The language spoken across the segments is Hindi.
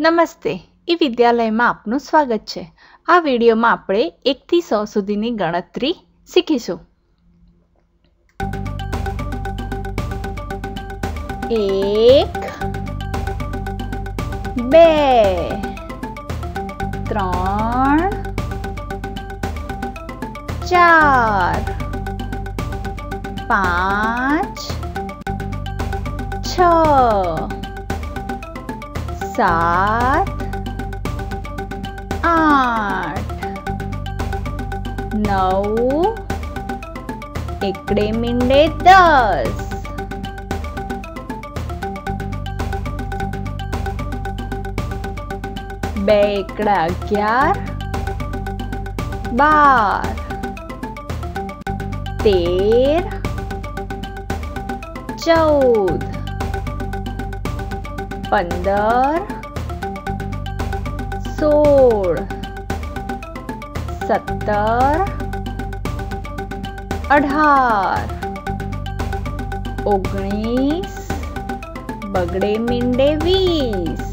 નમસ્તે. એ વિદ્યાલયમાં આપનું સ્વાગત છે. આ વિડીયોમાં આપણે એકથી સો સુધીની ગણતરી શીખીશું. એક, બે, ત્રણ, ચાર, પાંચ, છ. સાત આઠ નવ એકડે મીંડે દસ બે એકડા અગિયાર બાર તેર ચૌદ પંદર સોળ સત્તર અઢાર ઓગણીસ બગડે મીંડે વીસ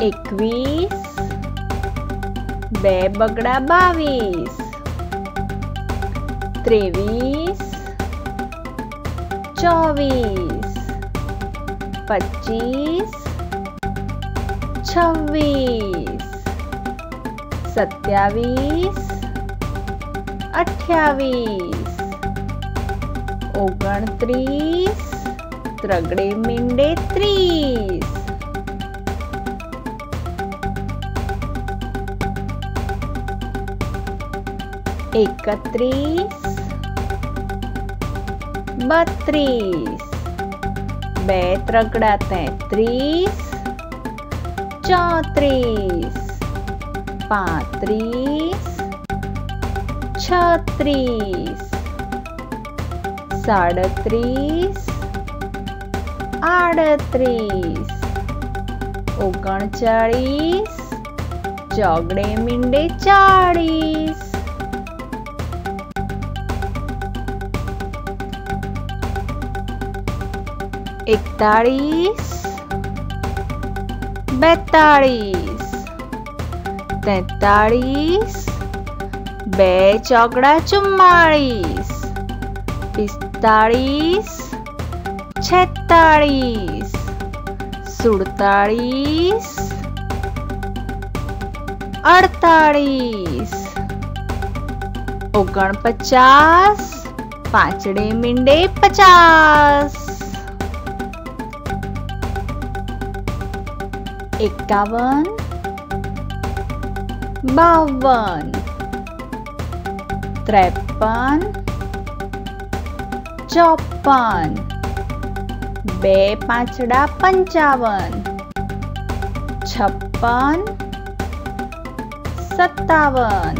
એકવીસ બે બગડા બાવીસ ત્રેવીસ ચોવીસ પચીસ છવ્વીસ સત્યાવીસ અઠ્યાવીસ ઓગણત્રીસ ત્રગડે મીંડે ત્રીસ એકત્રીસ બત્રીસ બે ત્રગડા તેત્રીસ ચોત્રીસ પાંત્રીસ છત્રીસ સાડત્રીસ આડત્રીસ ઓગણચાળીસ ચોગડે મીંડે ચાળીસ इकतालीस बैतालीस, तैतालीस, बे चौकड़ा चुम्मालीस, पिस्तालीस, छतालीस, सुड़तालीस, अड़तालीस ओगन पचास पांचड़े मिंडे पचास। એકાવન બાવન ત્રેપન ચોપન બે પાંચડા પંચાવન છપ્પન સત્તાવન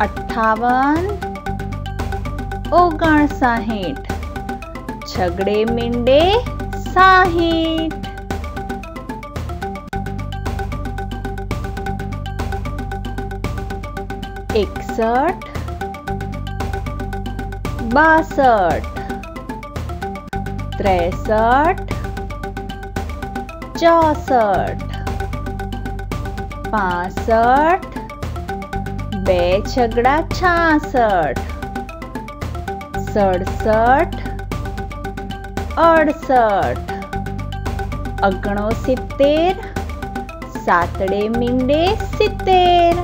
અઠ્ઠાવન ઓગણસાહીઠ છગડે મીંડે સાહીઠ એકસઠ બાસઠ ત્રેસઠ ચોસઠ પાસઠ બે છગડા છાસઠ સડસઠ અડસઠ અગણો સિત્તેર સાતડે મીંડે સિત્તેર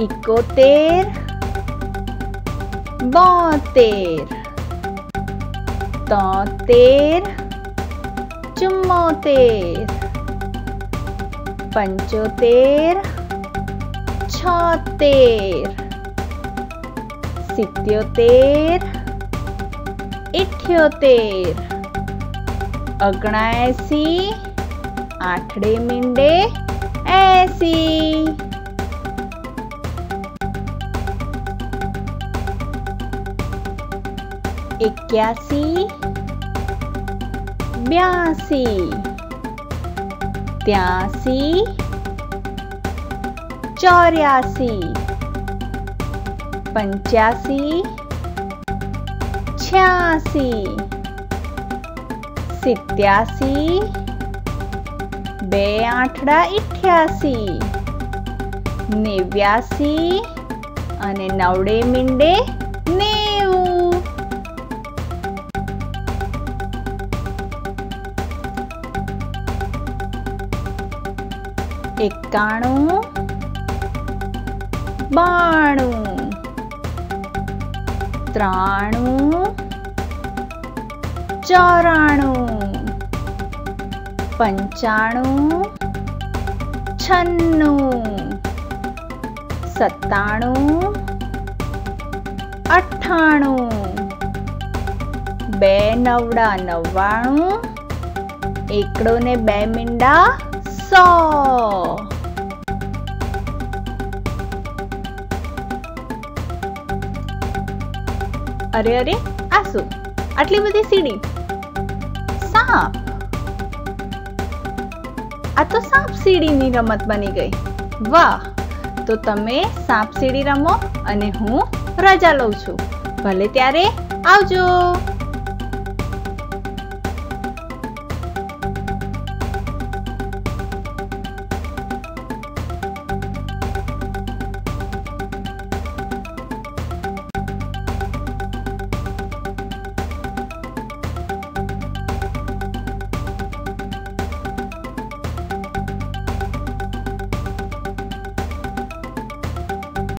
इकोतेर बोतेर तोतेर चुम्बोतेर पंचोतेर छोतेर सित्योतेर इठ्योतेर अगणासी आठड़े मिंडे ऐसी એક્યાસી બ્યાસી ત્યાસી ચોર્યાસી પંચ્યાસી છ્યાસી સિત્યાસી બે આઠડા ઇઠ્યાસી નેવ્યાસી અને નવડે મીંડે નેવું એકાણું બાણું ત્રાણું ચોરાણું પંચાણું છન્નું સત્તાણું અઠ્ઠાણું બે નવડા નવ્વાણું એકડો ને બે મીંડા સો અરે અરે આ શું આટલી બધી સીડી સાપ આ તો સાપ સીડીની રમત બની ગઈ વાહ તો તમે સાપ સીડી રમો અને હું રજા લઉં છું ભલે ત્યારે આવજો